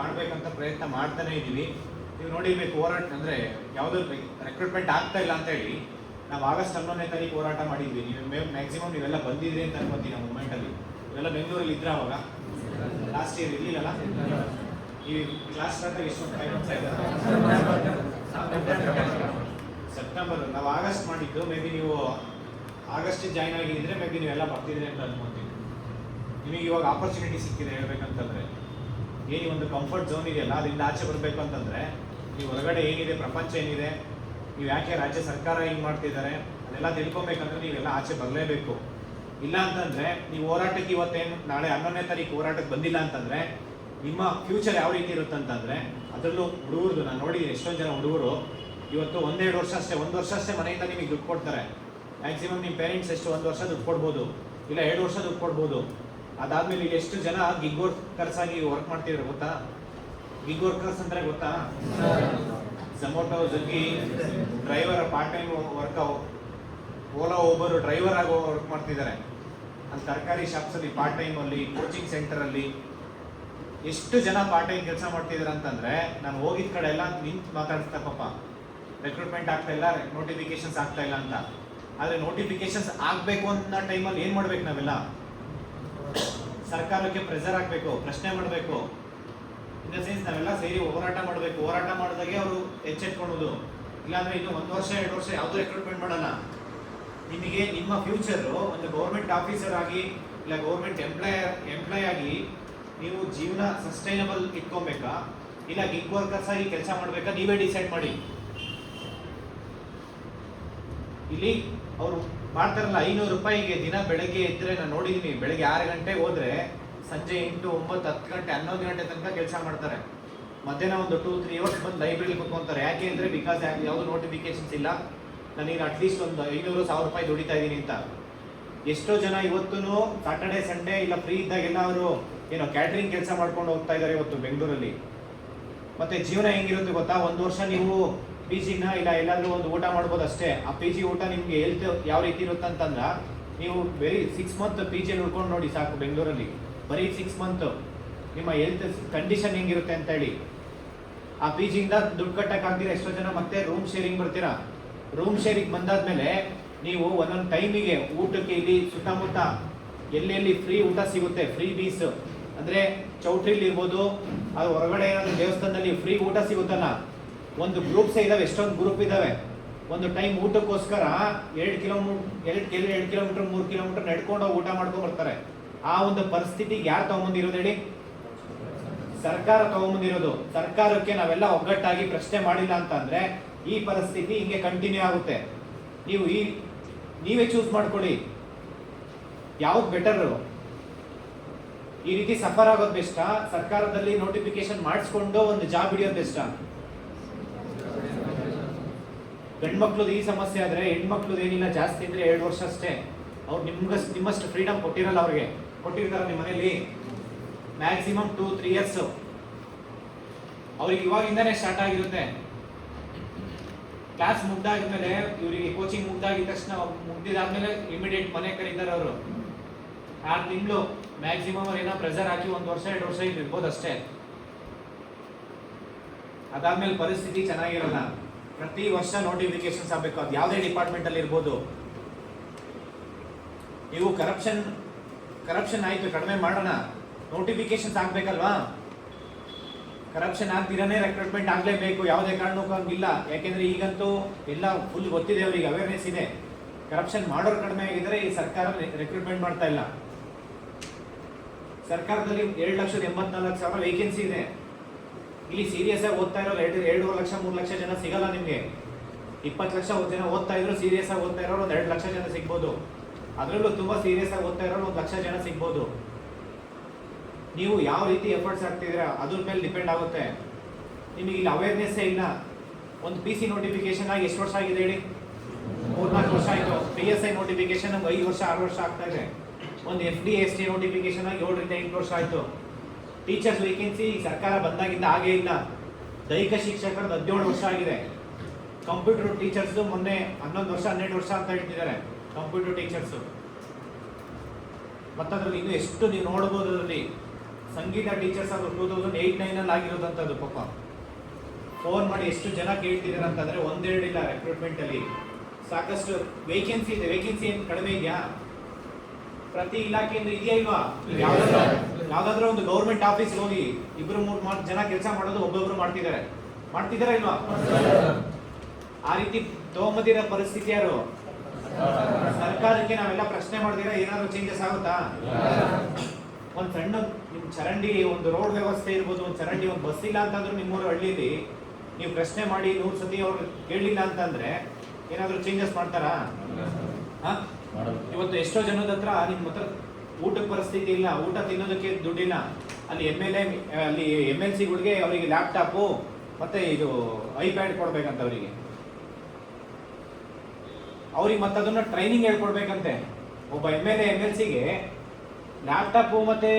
ಮಾಡ್ಬೇಕಂತ ಪ್ರಯತ್ನ ಮಾಡ್ತಾನೆ ಇದ್ದೀವಿ. ನೀವು ನೋಡಿರ್ಬೇಕು ಹೋರಾಟ ಅಂದ್ರೆ ಯಾವುದೋ ರೆಕ್ರೂಟ್ಮೆಂಟ್ ಆಗ್ತಾ ಇಲ್ಲ ಅಂತ ಹೇಳಿ ನಾವು ಆಗಸ್ಟ್ ಹನ್ನೊಂದನೇ ತಾರೀಕು ಹೋರಾಟ ಮಾಡಿದ್ವಿ. ನೀವು ಮ್ಯಾಕ್ಸಿಮಮ್ ನೀವೆಲ್ಲ ಬಂದಿದ್ರಿ ಅಂತ ಅನ್ಕೋತೀನಿ ನಾವು ಮೂಮೆಂಟಲ್ಲಿ ಇವೆಲ್ಲ ಬೆಂಗಳೂರಲ್ಲಿ ಇದ್ರ ಅವಾಗ. ಲಾಸ್ಟ್ ಇಯರ್ ಇರ್ಲಿಲ್ಲಲ್ಲ? ಈ ಕ್ಲಾಸ್ ಸ್ಟಾರ್ಟ್ ಆಗಿ ಎಷ್ಟು ಫೈವ್ ಮಂತ್ಸ್ ಸೆಪ್ಟೆಂಬರ್ ನಾವು ಆಗಸ್ಟ್ ಮಾಡಿದ್ದು ಮೇ ಬಿ ನೀವು ಆಗಸ್ಟ್ ಜಾಯ್ನ್ ಆಗಿದ್ರೆ ಮೇ ಬಿ ನೀವೆಲ್ಲ ಬರ್ತಿದ್ರಿ ಅಂತ ಅನ್ಕೊಂತೀನಿ. ನಿಮಗೆ ಇವಾಗ ಆಪರ್ಚುನಿಟಿ ಸಿಕ್ಕಿದೆ ಹೇಳ್ಬೇಕಂತಂದ್ರೆ. ಏನು ಒಂದು ಕಂಫರ್ಟ್ ಝೋನ್ ಇದೆಯಲ್ಲ, ಅದರಿಂದ ಆಚೆ ಬರಬೇಕು ಅಂತಂದರೆ ನೀವು ಹೊರಗಡೆ ಏನಿದೆ ಪ್ರಪಂಚ ಏನಿದೆ, ನೀವು ಯಾಕೆ ರಾಜ್ಯ ಸರ್ಕಾರ ಹಿಂಗೆ ಮಾಡ್ತಿದ್ದಾರೆ, ಅದೆಲ್ಲ ತಿಳ್ಕೊಬೇಕಂದ್ರೆ ನೀವೆಲ್ಲ ಆಚೆ ಬರಲೇಬೇಕು. ಇಲ್ಲ ಅಂತಂದರೆ, ನೀವು ಹೋರಾಟಕ್ಕೆ ಇವತ್ತೇನು, ನಾಳೆ ಹನ್ನೊಂದನೇ ತಾರೀಕು ಹೋರಾಟಕ್ಕೆ ಬಂದಿಲ್ಲ ಅಂತಂದರೆ, ನಿಮ್ಮ ಫ್ಯೂಚರ್ ಯಾವ ರೀತಿ ಇರುತ್ತೆ ಅಂತಂದರೆ, ಅದರಲ್ಲೂ ಹುಡುಗರದು, ನಾನು ನೋಡಿದ್ದೀನಿ ಎಷ್ಟೊಂದು ಜನ ಹುಡುಗರು, ಇವತ್ತು ಒಂದೆರಡು ವರ್ಷ ಅಷ್ಟೇ, ಒಂದು ವರ್ಷ ಅಷ್ಟೇ ಮನೆಯಿಂದ ನಿಮಗೆ ದುಡ್ಡು ಕೊಡ್ತಾರೆ. ಮ್ಯಾಕ್ಸಿಮಮ್ ನಿಮ್ಮ ಪೇರೆಂಟ್ಸ್ ಎಷ್ಟು, ಒಂದು ವರ್ಷ ದುಡ್ಡು ಕೊಡ್ಬೋದು, ಇಲ್ಲ ಎರಡು ವರ್ಷ ದುಡ್ಡು ಕೊಡ್ಬೋದು. ಅದಾದ್ಮೇಲೆ ಎಷ್ಟು ಜನ ಗಿಗ್ ವರ್ಕರ್ಸ್ ಆಗಿ ವರ್ಕ್ ಮಾಡ್ತಿದ್ರು ಗೊತ್ತಾ? ಗಿಗ್ ವರ್ಕರ್ಸ್ ಅಂದ್ರೆ ಗೊತ್ತಾ? ಝೊಮೊಟೊ ಜಗ್ಗಿ driver part time work Ola ಒಬ್ಬರು ಡ್ರೈವರ್ ಆಗಿ ವರ್ಕ್ ಮಾಡ್ತಿದ್ದಾರೆ ಅಲ್ಲಿ ತರಕಾರಿ ಶಾಪ್ಸ್ ಅಲ್ಲಿ ಪಾರ್ಟ್ ಟೈಮ್ ಅಲ್ಲಿ ಕೋಚಿಂಗ್ ಸೆಂಟರ್ ಅಲ್ಲಿ ಎಷ್ಟು ಜನ ಪಾರ್ಟ್ ಟೈಮ್ ಕೆಲಸ ಮಾಡ್ತಿದ್ದಾರೆ ಅಂತಂದ್ರೆ, ನಾನು ಹೋಗಿದ ಕಡೆ ಎಲ್ಲ ನಿಂತು ಮಾತಾಡ್ತಾ ಪಾಪ. ರೆಕ್ರೂಟ್ಮೆಂಟ್ ಆಗ್ತಾ ಇಲ್ಲ ನೋಟಿಫಿಕೇಶನ್ಸ್ ಆಗ್ತಾ ಇಲ್ಲ ಅಂತ. ಆದ್ರೆ ನೋಟಿಫಿಕೇಶನ್ಸ್ ಆಗ್ಬೇಕು ಅಂತ ಟೈಮಲ್ಲಿ ಏನ್ ಮಾಡ್ಬೇಕು ನಾವೆಲ್ಲ? ಸರ್ಕಾರಕ್ಕೆ ಪ್ರೆಸರ್ ಹಾಕಬೇಕು, ಪ್ರಶ್ನೆ ಮಾಡಬೇಕು. ಇನ್ ದ ಸೆನ್ಸ್ ನಾವೆಲ್ಲ ಸೇರಿ ಹೋರಾಟ ಮಾಡಬೇಕು. ಹೋರಾಟ ಮಾಡಿದಾಗೆ ಅವರು ಎಚ್ಚೆತ್ಕೊಳ್ಳೋದು. ಇಲ್ಲಾಂದ್ರೆ ಇನ್ನು ಒಂದು ವರ್ಷ, ಎರಡು ವರ್ಷ ಯಾವುದು ರೆಕ್ರೂಟ್ಮೆಂಟ್ ಮಾಡಲ್ಲ. ನಿಮಗೆ, ನಿಮ್ಮ ಫ್ಯೂಚರ್ ಒಂದು ಗೌರ್ಮೆಂಟ್ ಆಫೀಸರ್ ಆಗಿ, ಇಲ್ಲ ಗೌರ್ಮೆಂಟ್ ಎಂಪ್ಲಾಯ್ ಎಂಪ್ಲಾಯ್ ಆಗಿ ನೀವು ಜೀವನ ಸಸ್ಟೈನಬಲ್ ಇಟ್ಕೊಬೇಕಾ? ಇಲ್ಲ ಗಿಗ್ ವರ್ಕರ್ಸ್ ಆಗಿ ಕೆಲಸ ಮಾಡಬೇಕಾ? ನೀವೇ ಡಿಸೈಡ್ ಮಾಡಿ. ಇಲ್ಲಿ ಅವರು ಮಾಡ್ತಾರಲ್ಲ, ಐನೂರು ರೂಪಾಯಿಗೆ ದಿನ ಬೆಳಗ್ಗೆ ಎದ್ರೆ ನಾನು ನೋಡಿದೀನಿ. ಬೆಳಗ್ಗೆ ಆರು ಗಂಟೆಗೆ ಹೋದ್ರೆ ಸಂಜೆ ಎಂಟು, ಒಂಬತ್ತು, ಹತ್ತು ಗಂಟೆ, ಹನ್ನೊಂದು ಗಂಟೆ ತನಕ ಕೆಲಸ ಮಾಡ್ತಾರೆ. ಮಧ್ಯಾಹ್ನ ಒಂದು ಟೂ ತ್ರೀ ಅವರ್ಸ್ ಬಂದು ಲೈಬ್ರರಿ ಕುತ್ಕೊಂತಾರೆ. ಯಾಕೆ ಅಂದರೆ ಬಿಕಾಸ್ ಯಾವುದು ನೋಟಿಫಿಕೇಶನ್ಸ್ ಇಲ್ಲ. ನನಗೆ ಅಟ್ಲೀಸ್ಟ್ ಒಂದು ಐನೂರು, ಸಾವಿರ ರೂಪಾಯಿ ದುಡಿತಾ ಇದ್ದೀನಿ ಅಂತ. ಎಷ್ಟೋ ಜನ ಇವತ್ತು ಸಾಟರ್ಡೆ ಸಂಡೇ ಇಲ್ಲ ಫ್ರೀ ಇದ್ದಾಗೆಲ್ಲ ಅವರು ಏನೋ ಕ್ಯಾಟ್ರಿಂಗ್ ಕೆಲಸ ಮಾಡ್ಕೊಂಡು ಹೋಗ್ತಾ ಇದ್ದಾರೆ ಇವತ್ತು ಬೆಂಗಳೂರಲ್ಲಿ. ಮತ್ತೆ ಜೀವನ ಹೆಂಗಿರುತ್ತೆ ಗೊತ್ತಾ? ಒಂದು ವರ್ಷ ನೀವು ಪಿ ಜಿನ ಇಲ್ಲ, ಎಲ್ಲಾದರೂ ಒಂದು ಊಟ ಮಾಡ್ಬೋದು ಅಷ್ಟೇ. ಆ ಪಿ ಜಿ ಊಟ ನಿಮಗೆ ಹೆಲ್ತ್ ಯಾವ ರೀತಿ ಇರುತ್ತೆ ಅಂತಂದ್ರ, ನೀವು ಬರೀ ಸಿಕ್ಸ್ ಮಂತ್ ಪಿ ಜಿಯಲ್ಲಿ ಉಳ್ಕೊಂಡು ನೋಡಿ ಸಾಕು ಬೆಂಗಳೂರಲ್ಲಿ. ಬರೀ ಸಿಕ್ಸ್ ಮಂತ್ ನಿಮ್ಮ ಹೆಲ್ತ್ ಕಂಡೀಷನ್ ಹೆಂಗಿರುತ್ತೆ ಅಂತ ಹೇಳಿ ಆ ಪಿ ಜಿಯಿಂದ ದುಡ್ಡು ಕಟ್ಟಕ್ ಆಗ್ತೀರಾ ಎಷ್ಟೋ ಜನ ಮತ್ತೆ ರೂಮ್ ಶೇರಿಂಗ್ ಬರ್ತೀರಾ? ರೂಮ್ ಶೇರಿಂಗ್ ಬಂದಾದ್ಮೇಲೆ ನೀವು ಒಂದೊಂದು ಟೈಮಿಗೆ ಊಟಕ್ಕೆ ಇಲ್ಲಿ ಸುತ್ತಮುತ್ತ ಎಲ್ಲೆಲ್ಲಿ ಫ್ರೀ ಊಟ ಸಿಗುತ್ತೆ ಫ್ರೀ ಬೀಸ್ ಅಂದ್ರೆ ಚೌಟ್ರಿಲಿ ಇರ್ಬೋದು, ಅದು ಹೊರಗಡೆ ಏನಾದ್ರು ದೇವಸ್ಥಾನದಲ್ಲಿ ಫ್ರೀ ಊಟ ಸಿಗುತ್ತಲ್ಲ ಒಂದು ಗ್ರೂಪ್ಸ್ ಇದಾವೆ, ಎಷ್ಟೊಂದು ಗ್ರೂಪ್ ಇದಾವೆ. ಒಂದು ಟೈಮ್ ಊಟಕ್ಕೋಸ್ಕರ ಎರಡು ಕಿಲೋಮೀಟರ್ ಎರಡು ಕಿಲೋ ಎರಡು ಕಿಲೋಮೀಟರ್ ಮೂರು ಕಿಲೋಮೀಟರ್ ನಡ್ಕೊಂಡು ಊಟ ಮಾಡ್ಕೊಂಡು ಬರ್ತಾರೆ. ಆ ಒಂದು ಪರಿಸ್ಥಿತಿಗೆ ಯಾರು ತಗೊಂಬಂದಿರೋದು ಹೇಳಿ? ಸರ್ಕಾರ ತಗೊಂಬಂದಿರೋದು. ಸರ್ಕಾರಕ್ಕೆ ನಾವೆಲ್ಲ ಒಗ್ಗಟ್ಟಾಗಿ ಪ್ರಶ್ನೆ ಮಾಡಿಲ್ಲ ಅಂತಂದ್ರೆ ಈ ಪರಿಸ್ಥಿತಿ ಹಿಂಗೆ ಕಂಟಿನ್ಯೂ ಆಗುತ್ತೆ. ನೀವು ಈ, ನೀವೇ ಚೂಸ್ ಮಾಡ್ಕೊಳ್ಳಿ. ಯಾವ್ದು ಬೆಟರ್ ಈ ರೀತಿ ಸಫರ್ ಆಗೋದು ಬೆಸ್ಟಾ ಸರ್ಕಾರದಲ್ಲಿ ನೋಟಿಫಿಕೇಶನ್ ಮಾಡಿಸ್ಕೊಂಡು ಒಂದು ಜಾಬ್ ಹಿಡಿಯೋದು ಬೆಸ್ಟಾ ಗಂಡ್ಮಕ್ಳದ್ದು ಈ ಸಮಸ್ಯೆ ಆದರೆ ಹೆಣ್ಮಕ್ಳದ್ದು ಏನಿಲ್ಲ, ಜಾಸ್ತಿ ಅಂದರೆ ಎರಡು ವರ್ಷ ಅಷ್ಟೇ. ಅವ್ರು ನಿಮ್ಗಸ್ ನಿಮ್ಮಷ್ಟು ಫ್ರೀಡಮ್ ಕೊಟ್ಟಿರಲ್ಲ ಅವ್ರಿಗೆ. ಕೊಟ್ಟಿರ್ತಾರ ನಿಮ್ಮ ಮನೇಲಿ ಮ್ಯಾಕ್ಸಿಮಮ್ ಟೂ ತ್ರೀ ಇಯರ್ಸ್ ಅವ್ರಿಗೆ ಇವಾಗಿಂದನೇ ಸ್ಟಾರ್ಟ್ ಆಗಿರುತ್ತೆ. ಕ್ಲಾಸ್ ಮುಗ್ದಾದ್ಮೇಲೆ ಇವರಿಗೆ ಕೋಚಿಂಗ್ ಮುಗ್ದಾಗಿದ ತಕ್ಷಣ ಮುಗ್ದಿದಾದ್ಮೇಲೆ ಇಮಿಡಿಯೇಟ್ ಮನೆ ಕರೀತಾರೆ ಅವರು. ಆರು ತಿಂಗಳು ಮ್ಯಾಕ್ಸಿಮಮ್ ಅವ್ರು ಏನೋ ಪ್ರೆಷರ್ ಹಾಕಿ ಒಂದು ವರ್ಷ, ಎರಡು ವರ್ಷ ಇರ್ಬೋದು ಅಷ್ಟೇ. ಅದಾದ್ಮೇಲೆ ಪರಿಸ್ಥಿತಿ ಚೆನ್ನಾಗಿರಲ್ಲ. ಪ್ರತಿ ವರ್ಷ ನೋಟಿಫಿಕೇಶನ್ಸ್ ಆಗಬೇಕು. ಅದು ಯಾವುದೇ ಡಿಪಾರ್ಟ್ಮೆಂಟ್ ಅಲ್ಲಿ ಇರ್ಬೋದು. ನೀವು ಕರಪ್ಷನ್ ಕರಪ್ಷನ್ ಆಯಿತು, ಕಡಿಮೆ ಮಾಡೋಣ. ನೋಟಿಫಿಕೇಶನ್ಸ್ ಆಗಬೇಕಲ್ವಾ? ಕರಪ್ಷನ್ ಆಗ್ದಿರಾನೇ ರೆಕ್ರೂಟ್ಮೆಂಟ್ ಆಗಲೇಬೇಕು. ಯಾವುದೇ ಕಾರಣಕ್ಕೂ ಹಂಗಿಲ್ಲ. ಯಾಕೆಂದ್ರೆ ಈಗಂತೂ ಎಲ್ಲ ಫುಲ್ ಗೊತ್ತಿದೆ ಅವ್ರಿಗೆ ಅವೇರ್ನೆಸ್ ಇದೆ. ಕರಪ್ಷನ್ ಮಾಡೋರು ಕಡಿಮೆ ಆಗಿದ್ದರೆ ಈ ಸರ್ಕಾರ ರೆಕ್ರೂಟ್ಮೆಂಟ್ ಮಾಡ್ತಾ ಇಲ್ಲ. ಸರ್ಕಾರದಲ್ಲಿ ಎರಡು ಲಕ್ಷದ ಎಂಬತ್ನಾಲ್ಕು ಸಾವಿರ ವೇಕೆನ್ಸಿ ಇದೆ. ಇಲ್ಲಿ ಸೀರಿಯಸ್ ಆಗಿ ಓದ್ತಾ ಇರೋ ಎರಡು, ಎರಡೂವರೆ ಲಕ್ಷ, ಮೂರು ಲಕ್ಷ ಜನ ಸಿಗಲ್ಲ ನಿಮಗೆ. ಇಪ್ಪತ್ತು ಲಕ್ಷ ಜನ ಓದ್ತಾ ಇದ್ರು ಸೀರಿಯಸ್ ಆಗಿ ಓದ್ತಾ ಇರೋರು ಒಂದು ಎರಡು ಲಕ್ಷ ಜನ ಸಿಗ್ಬೋದು. ಅದರಲ್ಲೂ ತುಂಬ ಸೀರಿಯಸ್ ಆಗಿ ಓದ್ತಾ ಇರೋರು ಒಂದು ಲಕ್ಷ ಜನ ಸಿಗ್ಬೋದು. ನೀವು ಯಾವ ರೀತಿ ಎಫರ್ಟ್ಸ್ ಹಾಕ್ತಿದ್ದೀರಾ, ಅದ್ರ ಮೇಲೆ ಡಿಪೆಂಡ್ ಆಗುತ್ತೆ. ನಿಮಗೆ ಇಲ್ಲಿ ಅವೇರ್ನೆಸ್ಸೇ ಇಲ್ಲ. ಒಂದು ಪಿ ಸಿ ನೋಟಿಫಿಕೇಶನ್ ಆಗಿ ಎಷ್ಟು ವರ್ಷ ಆಗಿದೆ ಹೇಳಿ? ಮೂರ್ನಾಲ್ಕು ವರ್ಷ ಆಯಿತು. ಪಿ ಎಸ್ ಐ ನೋಟಿಫಿಕೇಶನ್ ಐದು ವರ್ಷ, ಆರು ವರ್ಷ ಆಗ್ತಾ ಇದೆ. ಒಂದು F D S T notification ಆಗಿ ಏಳರಿಂದ ಎಂಟು ವರ್ಷ ಆಯಿತು. ಟೀಚರ್ಸ್ ವೇಕೆನ್ಸಿ ಸರ್ಕಾರ ಬಂದಾಗಿಂದ ಹಾಗೇ ಇಲ್ಲ. ದೈಹಿಕ ಶಿಕ್ಷಕರದ್ದು ಹದಿನೇಳು ವರ್ಷ ಆಗಿದೆ. ಕಂಪ್ಯೂಟರ್ ಟೀಚರ್ಸ್ ಮೊನ್ನೆ ಹನ್ನೊಂದು ವರ್ಷ, ಹನ್ನೆರಡು ವರ್ಷ ಅಂತ ಹೇಳ್ತಿದ್ದಾರೆ ಕಂಪ್ಯೂಟರ್ ಟೀಚರ್ಸು ಮತ್ತದ್ರಲ್ಲಿ ಇನ್ನು ಎಷ್ಟು ನೀವು ನೋಡ್ಬೋದು ಅದರಲ್ಲಿ? ಸಂಗೀತ ಟೀಚರ್ಸ್ ಅದು ಟೂ ತೌಸಂಡ್ ಏಯ್ಟ್ ನೈನಲ್ಲಿ ಆಗಿರೋದಂಥದ್ದು ಪಾಪ. ಫೋನ್ ಮಾಡಿ ಎಷ್ಟು ಜನ ಕೇಳ್ತಿದ್ದಾರೆ ಅಂತಂದ್ರೆ ಒಂದೆರಡು ಇಲ್ಲ ರೆಕ್ರೂಟ್ಮೆಂಟ್ ಅಲ್ಲಿ. ಸಾಕಷ್ಟು ವೇಕೆನ್ಸಿ ಇದೆ. ವೇಕೆನ್ಸಿ ಏನು ಕಡಿಮೆ ಇದೆಯಾ? ಪ್ರತಿ ಇಲಾಖೆಯಿಂದ ಇದೆಯಾ ಇಲ್ವಾ? ಯಾವ್ದಾದ್ರು ಒಂದು ಗೌರ್ಮೆಂಟ್ ಆಫೀಸ್ ಹೋಗಿ ಇಬ್ರು ಮೂರು ಜನ ಕೆಲಸ ಮಾಡೋದು ಒಬ್ಬೊಬ್ರು ಮಾಡ್ತಿದ್ದಾರೆ. ಮಾಡ್ತಿದಾರಾ ಇಲ್ವಾ? ಆ ರೀತಿ ತಗೊಂಬದಿರ ಪರಿಸ್ಥಿತಿ ಯಾರು? ಸರ್ಕಾರಕ್ಕೆ ನಾವೆಲ್ಲ ಪ್ರಶ್ನೆ ಮಾಡಿದಿರಾ? ಏನಾದ್ರು ಚೇಂಜಸ್ ಆಗುತ್ತಾ? ಒಂದ್ ಸಣ್ಣ ನಿಮ್ ಚರಂಡಿ ಒಂದು ರೋಡ್ ವ್ಯವಸ್ಥೆ ಇರ್ಬೋದು ಒಂದ್ ಚರಂಡಿ ಒಂದು ಬಸ್ ಇಲ್ಲ ಅಂತಂದ್ರು ನಿಮ್ಮೂರು ಹಳ್ಳಿಲಿ ನೀವು ಪ್ರಶ್ನೆ ಮಾಡಿ ನೂರು ಸತಿ ಅವ್ರು ಕೇಳಲಿಲ್ಲ ಅಂತಂದ್ರೆ ಏನಾದ್ರು ಚೇಂಜಸ್ ಮಾಡ್ತಾರಾ? ಹಾ? ಇವತ್ತು ಎಷ್ಟೋ ಜನದ ಹತ್ರ ನಿಮ್ಮ ಹತ್ರ ಊಟದ ಪರಿಸ್ಥಿತಿ ಇಲ್ಲ, ಊಟ ತಿನ್ನೋದಕ್ಕೆ ದುಡ್ಡಿಲ್ಲ. ಅಲ್ಲಿ ಎಂ ಎಲ್ ಎ ಅಲ್ಲಿ ಎಂ ಎಲ್ ಸಿಗಳಿಗೆ ಅವರಿಗೆ ಲ್ಯಾಪ್ಟಾಪು ಮತ್ತೆ ಇದು ಐಪ್ಯಾಡ್ ಕೊಡ್ಬೇಕಂತ ಅವರಿಗೆ. ಅವ್ರಿಗೆ ಮತ್ತೆ ಅದನ್ನ ಟ್ರೈನಿಂಗ್ ಹೇಳ್ಕೊಡ್ಬೇಕಂತೆ. ಒಬ್ಬ M L A M L ಸಿಗೆ ಲ್ಯಾಪ್ಟಾಪು ಮತ್ತೆ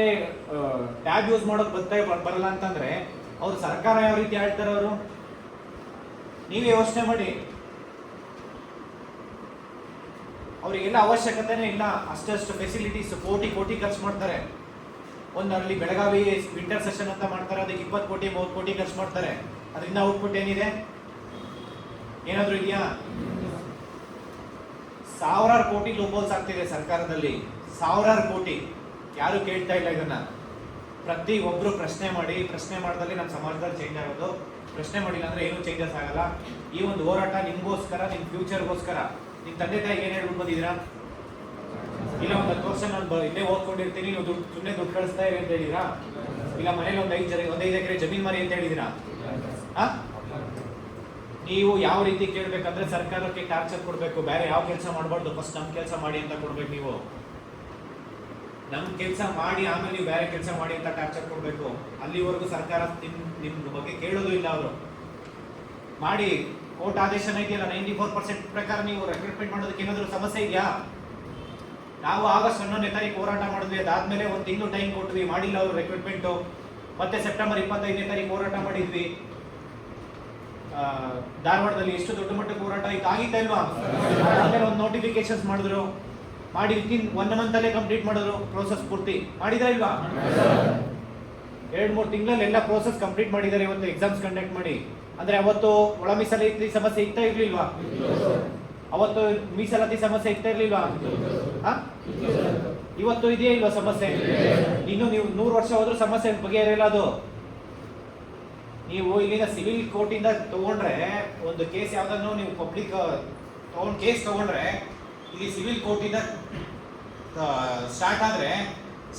ಟ್ಯಾಬ್ ಯೂಸ್ ಮಾಡೋದು ಬರ್ತಾ ಬರಲ್ಲ ಅಂತಂದ್ರೆ ಅವ್ರು ಸರ್ಕಾರ ಯಾವ ರೀತಿ ಹೇಳ್ತಾರೆ ಅವರು? ನೀವೇ ಯೋಚನೆ ಮಾಡಿ. ಅವರಿಗೆಲ್ಲ ಅವಶ್ಯಕತೆನೇ ಇಲ್ಲ ಅಷ್ಟಷ್ಟು ಫೆಸಿಲಿಟೀಸ್ ಕೋಟಿ ಕೋಟಿ ಖರ್ಚು ಮಾಡ್ತಾರೆ. ಒಂದು ಅಲ್ಲಿ ಬೆಳಗಾವಿ ವಿಂಟರ್ ಸೆಷನ್ ಅಂತ ಮಾಡ್ತಾರೆ, ಅದಕ್ಕೆ ಇಪ್ಪತ್ತು ಕೋಟಿ, ಮೂವತ್ತು ಕೋಟಿ ಖರ್ಚು ಮಾಡ್ತಾರೆ. ಅದರಿಂದ ಔಟ್ಪುಟ್ ಏನಿದೆ? ಏನಾದರೂ ಇದೆಯಾ? ಸಾವಿರಾರು ಕೋಟಿ ಲೋಪೋಲ್ಸ್ ಆಗ್ತಿದೆ ಸರ್ಕಾರದಲ್ಲಿ. ಸಾವಿರಾರು ಕೋಟಿ. ಯಾರು ಕೇಳ್ತಾ ಇಲ್ಲ ಇದನ್ನ. ಪ್ರತಿ ಒಬ್ರು ಪ್ರಶ್ನೆ ಮಾಡಿ, ಪ್ರಶ್ನೆ ಮಾಡಿದಲ್ಲಿ ನಮ್ಮ ಸಮಾಜದಲ್ಲಿ ಚೇಂಜ್ ಆಗೋದು. ಪ್ರಶ್ನೆ ಮಾಡಿಲ್ಲ ಅಂದ್ರೆ ಏನು ಚೇಂಜಸ್ ಆಗಲ್ಲ. ಈ ಒಂದು ಹೋರಾಟ ನಿಮಗೋಸ್ಕರ, ನಿಮ್ ಫ್ಯೂಚರ್ಗೋಸ್ಕರ ನಿಮ್ ತಂದೆ ತಾಯಿಗೆ ಏನು ಹೇಳ್ಬಿಟ್ಟು ಬಂದಿದ್ದೀರಾ? ಇಲ್ಲ, ಒಂದು ಹತ್ತು ವರ್ಷ ನಾನು ಇಲ್ಲೇ ಓದ್ಕೊಂಡಿರ್ತೀನಿ, ನೀವು ದುಡ್ಡು ಸುಮ್ಮನೆ ದುಡ್ಡು ಕಳಿಸ್ತಾ ಇರಿ ಅಂತ ಹೇಳಿದಿರಾ? ಇಲ್ಲ, ಮನೇಲಿ ಒಂದು ಐದು ಜನ ಒಂದು ಎಕರೆ ಜಮೀನ್ ಮರಿ ಅಂತ ಹೇಳಿದಿರಾ? ಹಾ? ನೀವು ಯಾವ ರೀತಿ ಕೇಳಬೇಕಂದ್ರೆ ಸರ್ಕಾರಕ್ಕೆ ಟಾರ್ಚರ್ ಕೊಡಬೇಕು, ಬೇರೆ ಯಾವ ಕೆಲಸ ಮಾಡಬಾರ್ದು, ಫಸ್ಟ್ ನಮ್ ಕೆಲಸ ಮಾಡಿ ಅಂತ ಕೊಡ್ಬೇಕು ನೀವು. ನಮ್ ಕೆಲಸ ಮಾಡಿ, ಆಮೇಲೆ ನೀವು ಬೇರೆ ಕೆಲಸ ಮಾಡಿ ಅಂತ ಟಾರ್ಚರ್ ಕೊಡಬೇಕು. ಅಲ್ಲಿವರೆಗೂ ಸರ್ಕಾರ ನಿಮ್ಮ ನಿಮ್ಮ ಬಗ್ಗೆ ಕೇಳೋದು ಇಲ್ಲ ಅವರು. ಮಾಡಿ. ಕೋರ್ಟ್ ಆದೇಶನ ಇದೆಯಲ್ಲ ನೈಂಟಿ ಫೋರ್ ಪರ್ಸೆಂಟ್ ಪ್ರಕಾರ ನೀವು ರೆಕ್ರೂಟ್ಮೆಂಟ್ ಮಾಡೋದಕ್ಕೆ ಏನಾದರೂ ಸಮಸ್ಯೆ ಇದೆಯಾ? ನಾವು ಆಗಸ್ಟ್ ಹನ್ನೊಂದನೇ ತಾರೀಕು ಹೋರಾಟ ಮಾಡಿದ್ವಿ, ಅದಾದಮೇಲೆ ಒಂದು ತಿಂಗಳು ಟೈಮ್ ಕೊಟ್ವಿ, ಮಾಡಿಲ್ಲ ಅವರು ರೆಕ್ರೂಟ್ಮೆಂಟು ಮತ್ತೆ ಸೆಪ್ಟೆಂಬರ್ ಇಪ್ಪತ್ತೈದನೇ ತಾರೀಕು ಹೋರಾಟ ಮಾಡಿದ್ವಿ. ಧಾರವಾಡದಲ್ಲಿ ಎಷ್ಟು ದೊಡ್ಡ ಮಟ್ಟಕ್ಕೆ ಹೋರಾಟ ಆಯ್ತು, ಆಗಿತ್ತಾ ಇಲ್ವಾ? ಆಮೇಲೆ ಒಂದು ನೋಟಿಫಿಕೇಶನ್ಸ್ ಮಾಡಿದ್ರು. ಮಾಡಿ ವಿತಿನ್ ಒನ್ ಮಂತ್ ಅಲ್ಲೇ ಕಂಪ್ಲೀಟ್ ಮಾಡಿದ್ರು. ಪ್ರೋಸೆಸ್ ಪೂರ್ತಿ. ಮಾಡಿದ್ರೆ ಇಲ್ವಾ? ಎರಡ್ ಮೂರು ತಿಂಗಳಲ್ಲಿ ಎಲ್ಲ ಪ್ರೋಸೆಸ್ ಕಂಪ್ಲೀಟ್ ಮಾಡಿದ್ದಾರೆ. ಇವತ್ತು ಎಕ್ಸಾಮ್ಸ್ ಕಂಡಕ್ಟ್ ಮಾಡಿ. ಅಂದ್ರೆ ಅವತ್ತು ಒಳ ಮೀಸಲಾತಿ ಸಮಸ್ಯೆ ಇತ್ತಾ ಇರ್ಲಿಲ್ವಾ? ಅವತ್ತು ಮೀಸಲಾತಿ ಸಮಸ್ಯೆ ಇತ್ತಾ ಇರ್ಲಿಲ್ವಾ? ಇವತ್ತು ಇದೆಯಾ ಇಲ್ವಾ ಸಮಸ್ಯೆ? ಇನ್ನು ನೀವು ನೂರು ವರ್ಷ ಹೋದ್ರೂ ಸಮಸ್ಯೆ ಬಗೆಹರಿಲ್ಲ ಅದು. ನೀವು ಇಲ್ಲಿಂದ ಸಿವಿಲ್ ಕೋರ್ಟಿಂದ ತಗೊಂಡ್ರೆ, ಒಂದು ಕೇಸ್ ಯಾವ್ದನ್ನು ನೀವು ಪಬ್ಲಿಕ್ ತಗೊಂಡ್ ಕೇಸ್ ತಗೊಂಡ್ರೆ, ಇಲ್ಲಿ ಸಿವಿಲ್ ಕೋರ್ಟಿಂದ ಸ್ಟಾರ್ಟ್ ಆದ್ರೆ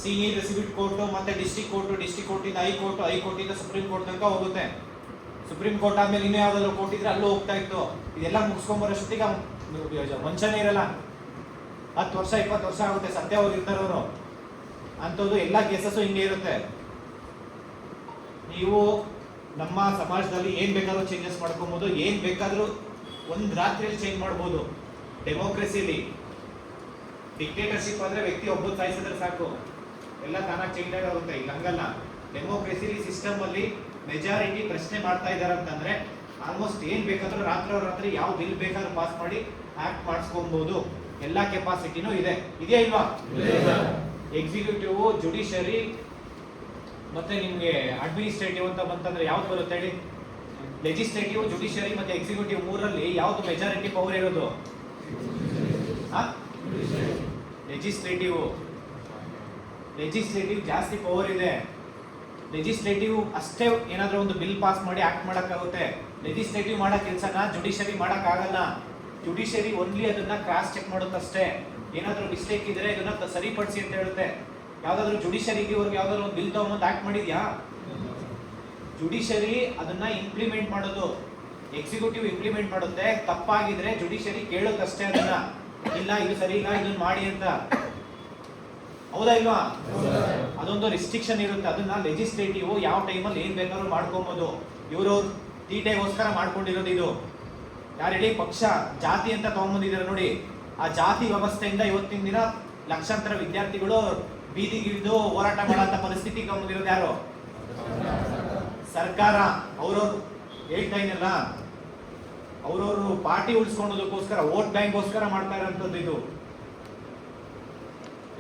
ಸೀನಿಯರ್ ರೆಸಿಬಿಟ್ ಕೋರ್ಟು, ಮತ್ತೆ ಡಿಸ್ಟ್ರಿಕ್ಟ್ ಕೋರ್ಟು ಡಿಸ್ಟ್ರಿಕ್ಟ್ ಕೋರ್ಟಿಂದ ಹೈ ಕೋರ್ಟು, ಹೈ ಕೋರ್ಟಿಂದ ಸುಪ್ರೀಂ ಕೋರ್ಟ್ ತನಕ ಹೋಗುತ್ತೆ. ಸುಪ್ರೀಂ ಕೋರ್ಟ್ ಆದ್ಮೇಲೆ ಇನ್ನೂ ಯಾವ್ದಾದ್ರು ಕೋರ್ಟ್ ಇದ್ರೆ ಅಲ್ಲೂ ಹೋಗ್ತಾ ಇತ್ತು. ಇದೆಲ್ಲ ಮುಗಿಸ್ಕೊಂಬರೋಷ್ಟೊತ್ತಿಗೆ ವಂಚನೆ ಇರಲ್ಲ. ಹತ್ತು ವರ್ಷ, ಇಪ್ಪತ್ತು ವರ್ಷ ಆಗುತ್ತೆ. ಸತ್ಯ ಅವ್ರು ಇರ್ತಾರೆ ಅವರು ಅಂಥದ್ದು ಎಲ್ಲ ಕೇಸಸ್ಸು ಹಿಂಗೆ ಇರುತ್ತೆ. ನೀವು ನಮ್ಮ ಸಮಾಜದಲ್ಲಿ ಏನ್ ಬೇಕಾದ್ರೂ ಚೇಂಜಸ್ ಮಾಡ್ಕೊಬೋದು. ಏನ್ ಬೇಕಾದ್ರೂ ಒಂದ್ ರಾತ್ರಿಯಲ್ಲಿ ಚೇಂಜ್ ಮಾಡ್ಬೋದು. ಡೆಮೋಕ್ರಸಿಲಿ ಡಿಕ್ಟೇಟರ್ಶಿಪ್ ಅಂದ್ರೆ ವ್ಯಕ್ತಿ ಒಬ್ಬ ಸಾಯಿಸಿದ್ರೆ ಸಾಕು. ಎಲ್ಲ ತಾನಾಗಿ ಚೇಂಜ್ ಆಗುತ್ತೆ ಇಲ್ಲ ಹಂಗಲ್ಲ. ಡೆಮೋಕ್ರೆಸಿಲಿ ಸಿಸ್ಟಮ್ ಅಲ್ಲಿ ಮೆಜಾರಿಟಿ ಪ್ರಶ್ನೆ ಮಾಡ್ತಾ ಇದಾರೆ ಅಂತಂದ್ರೆ ಆಲ್ಮೋಸ್ಟ್ ಏನ್ ಬೇಕಾದ್ರೂ ರಾತ್ರಿ ರಾತ್ರಿ ಯಾವ ಬಿಲ್ ಬೇಕಾದ್ರೂ ಪಾಸ್ ಮಾಡಿ ಆಕ್ಟ್ ಮಾಡಿಸ್ಕೊಬಹುದು ಎಲ್ಲಾ ಕೆಪಾಸಿಟಿನೂ ಇದೆ. ಇದೆಯಾ ಇಲ್ವಾ? ಎಕ್ಸಿಕ್ಯೂಟಿವ್ ಜುಡಿಷರಿ ಮತ್ತೆ ನಿಮ್ಗೆ ಅಡ್ಮಿನಿಸ್ಟ್ರೇಟಿವ್ ಅಂತ ಬಂತಂದ್ರೆ ಯಾವ್ದು ಬರುತ್ತೆ ಹೇಳಿ? ಲೆಜಿಸ್ಲೇಟಿವ್ ಜುಡಿಷರಿ ಮತ್ತೆ ಎಕ್ಸಿಕ್ಯೂಟಿವ್ ಮೂರಲ್ಲಿ ಯಾವ್ದು ಮೆಜಾರಿಟಿ ಪವರ್ ಇರೋದು? ಲೆಜಿಸ್ಲೇಟಿವ್ ಲೆಜಿಸ್ಲೇಟಿವ್ ಜಾಸ್ತಿ ಪವರ್ ಇದೆ. ಲೆಜಿಸ್ಲೇಟಿವ್ ಅಷ್ಟೇ ಏನಾದರೂ ಒಂದು ಬಿಲ್ ಪಾಸ್ ಮಾಡಿ ಆಕ್ಟ್ ಮಾಡೋಕ್ಕಾಗುತ್ತೆ. ಲೆಜಿಸ್ಲೇಟಿವ್ ಮಾಡೋ ಕೆಲಸನ ಜುಡಿಷರಿ ಮಾಡೋಕ್ಕಾಗಲ್ಲ. ಜುಡಿಷರಿ ಓನ್ಲಿ ಅದನ್ನ ಕ್ರಾಸ್ ಚೆಕ್ ಮಾಡುತ್ತಷ್ಟೇ. ಏನಾದರೂ ಮಿಸ್ಟೇಕ್ ಇದ್ರೆ ಇದನ್ನು ಸರಿಪಡಿಸಿ ಅಂತ ಹೇಳುತ್ತೆ. ಯಾವುದಾದ್ರೂ ಜುಡಿಷರಿಗೆ ಇವ್ರಿಗೆ ಯಾವ್ದಾದ್ರು ಒಂದು ಬಿಲ್ ತಗೊಂಬಂದು ಆಕ್ಟ್ ಮಾಡಿದ್ಯಾ? ಜುಡಿಷರಿ ಅದನ್ನ ಇಂಪ್ಲಿಮೆಂಟ್ ಮಾಡೋದು. ಎಕ್ಸಿಕ್ಯೂಟಿವ್ ಇಂಪ್ಲಿಮೆಂಟ್ ಮಾಡುತ್ತೆ. ತಪ್ಪಾಗಿದ್ರೆ ಜುಡಿಷರಿ ಕೇಳುತ್ತಷ್ಟೇ ಅದನ್ನ. ಇಲ್ಲ, ಇದು ಸರಿ ಇಲ್ಲ, ಇದನ್ನ ಮಾಡಿ ಅಂತ. ಹೌದಾ ಇಲ್ವಾ? ಅದೊಂದು ರಿಸ್ಟ್ರಿಕ್ಷನ್ ಇರುತ್ತೆ. ಅದನ್ನ ಲೆಜಿಸ್ಲೇಟಿವ್ ಯಾವ ಟೈಮಲ್ಲಿ ಏನ್ ಬೇಕಾದ್ರೂ ಮಾಡ್ಕೊಬೋದು. ಇವರು ತೀಟೆಗೋಸ್ಕರ ಮಾಡ್ಕೊಂಡಿರೋದು ಇದು. ಯಾರು ಪಕ್ಷ, ಜಾತಿ ಅಂತ ತಗೊಂಡ್ಬಂದಿದ್ದಾರೆ ನೋಡಿ. ಆ ಜಾತಿ ವ್ಯವಸ್ಥೆಯಿಂದ ಇವತ್ತಿನ ದಿನ ಲಕ್ಷಾಂತರ ವಿದ್ಯಾರ್ಥಿಗಳು ಬೀದಿಗಿಳಿದು ಹೋರಾಟ ಮಾಡೋ ಪರಿಸ್ಥಿತಿ ತಗೊಂಬಂದಿರೋದು ಯಾರು? ಸರ್ಕಾರ. ಅವ್ರವ್ರು ಹೇಳ್ತಾ ಇದ್ದಲ್ಲ ಅವ್ರವ್ರು ಪಾರ್ಟಿ ಉಳಿಸ್ಕೊಳ್ಳೋದಕ್ಕೋಸ್ಕರ, ವೋಟ್ ಬ್ಯಾಂಕ್ಗೋಸ್ಕರ ಮಾಡ್ತಾ ಇರೋಂಥದ್ದು ಇದು.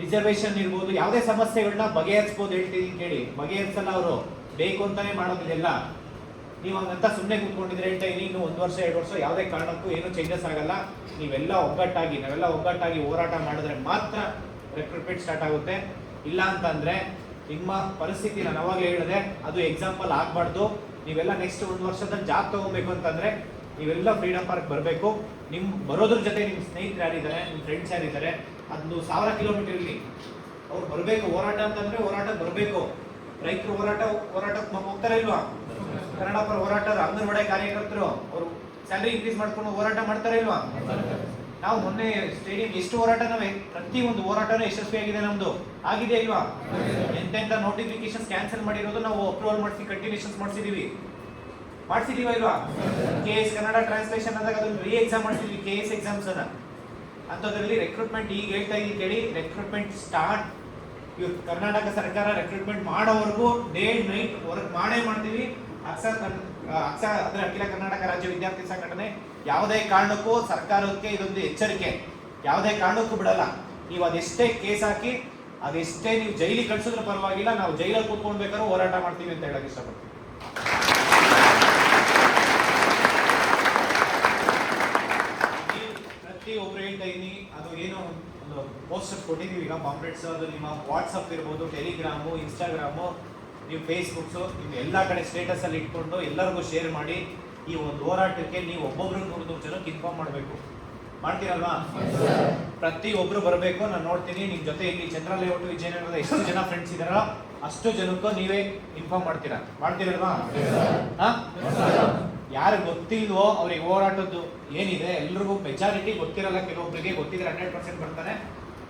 ರಿಸರ್ವೇಶನ್ ಇರ್ಬೋದು, ಯಾವುದೇ ಸಮಸ್ಯೆಗಳನ್ನ ಬಗೆಹರಿಸ್ಬೋದು ಹೇಳ್ತೀನಿ ಕೇಳಿ. ಬಗೆಹರಿಸಲ್ಲ ಅವರು. ಬೇಕು ಅಂತಾನೆ ಮಾಡೋದಿಲ್ಲ ನೀವು ಹಂಗಂತ ಸುಮ್ಮನೆ ಕೂತ್ಕೊಂಡಿದ್ರೆ ಹೇಳ್ತಾ ಇದ್ದೀನಿ, ಇನ್ನು ಒಂದು ವರ್ಷ, ಎರಡು ವರ್ಷ ಯಾವುದೇ ಕಾರಣಕ್ಕೂ ಏನು ಚೇಂಜಸ್ ಆಗಲ್ಲ. ನೀವೆಲ್ಲ ಒಗ್ಗಟ್ಟಾಗಿ, ನಾವೆಲ್ಲ ಒಗ್ಗಟ್ಟಾಗಿ ಹೋರಾಟ ಮಾಡಿದ್ರೆ ಮಾತ್ರ ರೆಕ್ರೂಟ್ಮೆಂಟ್ ಸ್ಟಾರ್ಟ್ ಆಗುತ್ತೆ. ಇಲ್ಲ ಅಂತಂದ್ರೆ ನಿಮ್ಮ ಪರಿಸ್ಥಿತಿ ನಾನು ಅವಾಗಲೇ ಹೇಳಿದೆ, ಅದು ಎಕ್ಸಾಂಪಲ್ ಆಗಬಾರ್ದು. ನೀವೆಲ್ಲ ನೆಕ್ಸ್ಟ್ ಒಂದು ವರ್ಷದಲ್ಲಿ ಜಾಬ್ ತಗೋಬೇಕು ಅಂತಂದ್ರೆ ನೀವೆಲ್ಲ ಫ್ರೀಡಮ್ ಪಾರ್ಕ್ ಬರಬೇಕು. ನಿಮ್ ಬರೋದ್ರ ಜೊತೆ ನಿಮ್ಮ ಸ್ನೇಹಿತರು ಯಾರಿದ್ದಾರೆ ನಿಮ್ಮ ಫ್ರೆಂಡ್ಸ್ ಯಾರಿದ್ದಾರೆ ಅದು ಸಾವಿರ ಕಿಲೋಮೀಟರ್ ಇರಲಿ ಅವ್ರು ಬರಬೇಕು, ಹೋರಾಟ ಅಂತಂದ್ರೆ ಹೋರಾಟ ಬರಬೇಕು. ರೈತರು ಹೋರಾಟ, ಹೋರಾಟಕ್ಕೆ ಹೋಗ್ತಾರೆ ಇಲ್ವಾ? ಕನ್ನಡ ಪರ ಹೋರಾಟದ ಅಂಗನವಾಡಿ ಕಾರ್ಯಕರ್ತರು, ಅವರು ಸ್ಯಾಲ್ರಿ ಇನ್ಕ್ರೀಸ್ ಮಾಡ್ಕೊಂಡು ಹೋರಾಟ ಮಾಡ್ತಾರೆ ಇಲ್ವಾ? ನಾವು ಮೊನ್ನೆ ಸ್ಟೇಡಿಯಂ ಎಷ್ಟು ಹೋರಾಟ ನಾವೇ ಪ್ರತಿ ಒಂದು ಹೋರಾಟನೂ ಯಶಸ್ವಿಯಾಗಿದೆ ನಮ್ದು. ಆಗಿದೆ ಇಲ್ವಾ? ಎಂತೆಂತ ನೋಟಿಫಿಕೇಶನ್ ಕ್ಯಾನ್ಸಲ್ ಮಾಡಿರೋದು ನಾವು ಅಪ್ರೂವಲ್ ಮಾಡಿಸಿ ಕಂಟಿನ್ಯೂಷನ್ಸ್ ಮಾಡಿಸಿದೀವಿ. ಮಾಡಿಸಿದೀವ ಇಲ್ವಾ? ಕೆ ಎಸ್ ಕನ್ನಡ ಟ್ರಾನ್ಸ್ಲೇಷನ್ ಆದಾಗ ಅದನ್ನು ರೀ ಎಕ್ಸಾಮ್ ಮಾಡಿಸಿದ್ವಿ ಕೆ ಎಸ್ ಎಕ್ಸಾಮ್ಸ್ ಅನ್ನ. ಅಂಥದ್ರಲ್ಲಿ ರೆಕ್ರೂಟ್ಮೆಂಟ್ ಈಗ ಹೇಳ್ತಾ ಇದ್ದೀನಿ ಕೇಳಿ ರೆಕ್ರೂಟ್ಮೆಂಟ್ ಸ್ಟಾರ್ಟ್ ಇವ್ ಕರ್ನಾಟಕ ಸರ್ಕಾರ ರೆಕ್ರೂಟ್ಮೆಂಟ್ ಮಾಡೋವರೆಗೂ ಡೇ ನೈಟ್ ವರ್ಕ್ ಮಾಡೇ ಮಾಡ್ತೀವಿ. ಅಕ್ಸ ಅಕ್ಸ ಅಂದ್ರೆ ಅಖಿಲ ಕರ್ನಾಟಕ ರಾಜ್ಯ ವಿದ್ಯಾರ್ಥಿ ಸಂಘಟನೆ ಯಾವುದೇ ಕಾರಣಕ್ಕೂ ಸರ್ಕಾರಕ್ಕೆ ಇದೊಂದು ಎಚ್ಚರಿಕೆ. ಯಾವುದೇ ಕಾರಣಕ್ಕೂ ಬಿಡಲ್ಲ. ನೀವು ಅದೆಷ್ಟೇ ಕೇಸ್ ಹಾಕಿ, ಅದೆಷ್ಟೇ ನೀವು ಜೈಲಿಗೆ ಕಳ್ಸಿದ್ರು ಪರವಾಗಿಲ್ಲ, ನಾವು ಜೈಲಲ್ಲಿ ಕೂತ್ಕೊಂಡ್ಬೇಕಾದ್ರೂ ಹೋರಾಟ ಮಾಡ್ತೀವಿ ಅಂತ ಹೇಳಕ್ ಇಷ್ಟಪಡ್ತೀನಿ ಪ್ರತಿಯೊಬ್ರು ಹೇಳ್ತಾ ಇದ್ದೀನಿ ಅದು ಏನೋ ಒಂದು ಪೋಸ್ಟರ್ ಕೊಟ್ಟಿದ್ದೀವಿ. ಈಗ ಪಾಂಪ್ಲೆಟ್ಸ್ ಅದು ನಿಮ್ಮ ವಾಟ್ಸಪ್ ಇರ್ಬೋದು ಟೆಲಿಗ್ರಾಮು ಇನ್ಸ್ಟಾಗ್ರಾಮು ನೀವು ಫೇಸ್ಬುಕ್ಸು ನೀವು ಎಲ್ಲ ಕಡೆ ಸ್ಟೇಟಸಲ್ಲಿ ಇಟ್ಕೊಂಡು ಎಲ್ಲರಿಗೂ ಶೇರ್ ಮಾಡಿ ಈ ಒಂದು ಹೋರಾಟಕ್ಕೆ ನೀವು ಒಬ್ಬೊಬ್ರು ನೂರು ನೂರು ಜನಕ್ಕೆ ಇನ್ಫಾರ್ಮ್ ಮಾಡಬೇಕು. ಮಾಡ್ತೀರಲ್ವಾ? ಪ್ರತಿ ಒಬ್ರು ಬರಬೇಕು ನಾನು ನೋಡ್ತೀನಿ ನಿಮ್ಮ ಜೊತೆ ಇಲ್ಲಿ ಜನರಲ್ ಲೇಔಟ್ ವಿಜಯನಗರದ ಎಷ್ಟು ಜನ ಫ್ರೆಂಡ್ಸ್ ಇದಾರೋ ಅಷ್ಟು ಜನಕ್ಕೂ ನೀವೇ ಇನ್ಫಾರ್ಮ್ ಮಾಡ್ತೀರಾ? ಮಾಡ್ತೀರಲ್ವಾ? ಹಾ? ಯಾರು ಗೊತ್ತಿಲ್ವೋ ಅವ್ರಿಗೆ ಹೋರಾಟದ್ದು ಏನಿದೆ, ಎಲ್ರಿಗೂ ಮೆಜಾರಿಟಿ ಗೊತ್ತಿರಲ್ಲ ಕೆಲವೊಬ್ಬರಿಗೆ ಗೊತ್ತಿದ್ರೆ ಹಂಡ್ರೆಡ್ ಪರ್ಸೆಂಟ್ ಬರ್ತಾರೆ.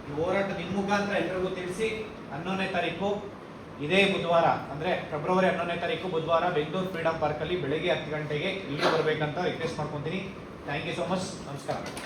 ಈ ಹೋರಾಟ ನಿಮ್ಮ ಮುಖಾಂತರ ಎಲ್ರಿಗೂ ತಿಳಿಸಿ, ಹನ್ನೊಂದನೇ ತಾರೀಕು, ಇದೇ ಬುಧವಾರ, ಅಂದ್ರೆ ಫೆಬ್ರವರಿ ಹನ್ನೊಂದನೇ ತಾರೀಕು ಬುಧವಾರ ಬೆಂಗಳೂರು ಫ್ರೀಡಂ ಪಾರ್ಕಲ್ಲಿ ಬೆಳಗ್ಗೆ ಹತ್ತು ಗಂಟೆಗೆ ಇಲ್ಲಿ ಬರಬೇಕಂತ ರಿಕ್ವೆಸ್ಟ್ ಮಾಡ್ಕೊತೀನಿ. ಥ್ಯಾಂಕ್ ಯು ಸೋ ಮಚ್ ನಮಸ್ಕಾರ.